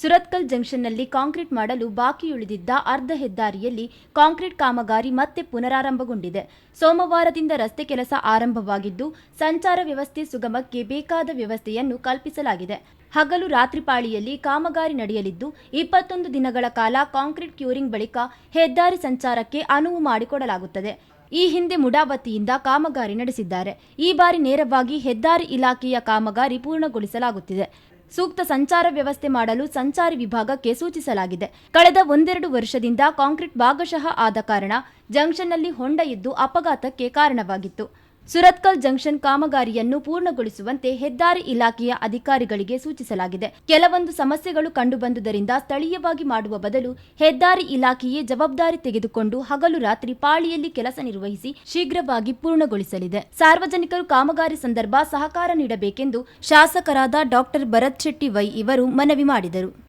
ಸುರತ್ಕಲ್ ಜಂಕ್ಷನ್ನಲ್ಲಿ ಕಾಂಕ್ರೀಟ್ ಮಾಡಲು ಬಾಕಿ ಉಳಿದಿದ್ದ ಅರ್ಧ ಹೆದ್ದಾರಿಯಲ್ಲಿ ಕಾಂಕ್ರೀಟ್ ಕಾಮಗಾರಿ ಮತ್ತೆ ಪುನರಾರಂಭಗೊಂಡಿದೆ. ಸೋಮವಾರದಿಂದ ರಸ್ತೆ ಕೆಲಸ ಆರಂಭವಾಗಿದ್ದು, ಸಂಚಾರ ವ್ಯವಸ್ಥೆ ಸುಗಮಕ್ಕೆ ಬೇಕಾದ ವ್ಯವಸ್ಥೆಯನ್ನು ಕಲ್ಪಿಸಲಾಗಿದೆ. ಹಗಲು ರಾತ್ರಿ ಪಾಳಿಯಲ್ಲಿ ಕಾಮಗಾರಿ ನಡೆಯಲಿದ್ದು, ಇಪ್ಪತ್ತೊಂದು ದಿನಗಳ ಕಾಲ ಕಾಂಕ್ರೀಟ್ ಕ್ಯೂರಿಂಗ್ ಬಳಿಕ ಹೆದ್ದಾರಿ ಸಂಚಾರಕ್ಕೆ ಅನುವು ಮಾಡಿಕೊಡಲಾಗುತ್ತದೆ. ಈ ಹಿಂದೆ ಮುಡಾವತಿಯಿಂದ ಕಾಮಗಾರಿ ನಡೆಸಿದ್ದಾರೆ. ಈ ಬಾರಿ ನೇರವಾಗಿ ಹೆದ್ದಾರಿ ಇಲಾಖೆಯ ಕಾಮಗಾರಿ ಪೂರ್ಣಗೊಳಿಸಲಾಗುತ್ತಿದೆ. ಸೂಕ್ತ ಸಂಚಾರ ವ್ಯವಸ್ಥೆ ಮಾಡಲು ಸಂಚಾರಿ ವಿಭಾಗಕ್ಕೆ ಸೂಚಿಸಲಾಗಿದೆ ಕಳೆದ ಒಂದೆರಡು ವರ್ಷದಿಂದ ಕಾಂಕ್ರೀಟ್ ಭಾಗಶಃ ಆದ ಕಾರಣ ಜಂಕ್ಷನ್ನಲ್ಲಿ ಹೊಂಡ ಇದ್ದು ಅಪಘಾತಕ್ಕೆ ಕಾರಣವಾಗಿತ್ತು. ಸುರತ್ಕಲ್ ಜಂಕ್ಷನ್ ಕಾಮಗಾರಿಯನ್ನು ಪೂರ್ಣಗೊಳಿಸುವಂತೆ ಹೆದ್ದಾರಿ ಇಲಾಖೆಯ ಅಧಿಕಾರಿಗಳಿಗೆ ಸೂಚಿಸಲಾಗಿದೆ. ಕೆಲವೊಂದು ಸಮಸ್ಯೆಗಳು ಕಂಡುಬಂದುದರಿಂದ ಸ್ಥಳೀಯವಾಗಿ ಮಾಡುವ ಬದಲು ಹೆದ್ದಾರಿ ಇಲಾಖೆಯೇ ಜವಾಬ್ದಾರಿ ತೆಗೆದುಕೊಂಡು ಹಗಲು ರಾತ್ರಿ ಪಾಳಿಯಲ್ಲಿ ಕೆಲಸ ನಿರ್ವಹಿಸಿ ಶೀಘ್ರವಾಗಿ ಪೂರ್ಣಗೊಳಿಸಲಿದೆ. ಸಾರ್ವಜನಿಕರು ಕಾಮಗಾರಿ ಸಂದರ್ಭ ಸಹಕಾರ ನೀಡಬೇಕೆಂದು ಶಾಸಕರಾದ ಡಾಕ್ಟರ್ ಭರತ್ ಶೆಟ್ಟಿ ವೈ ಇವರು ಮನವಿ ಮಾಡಿದರು.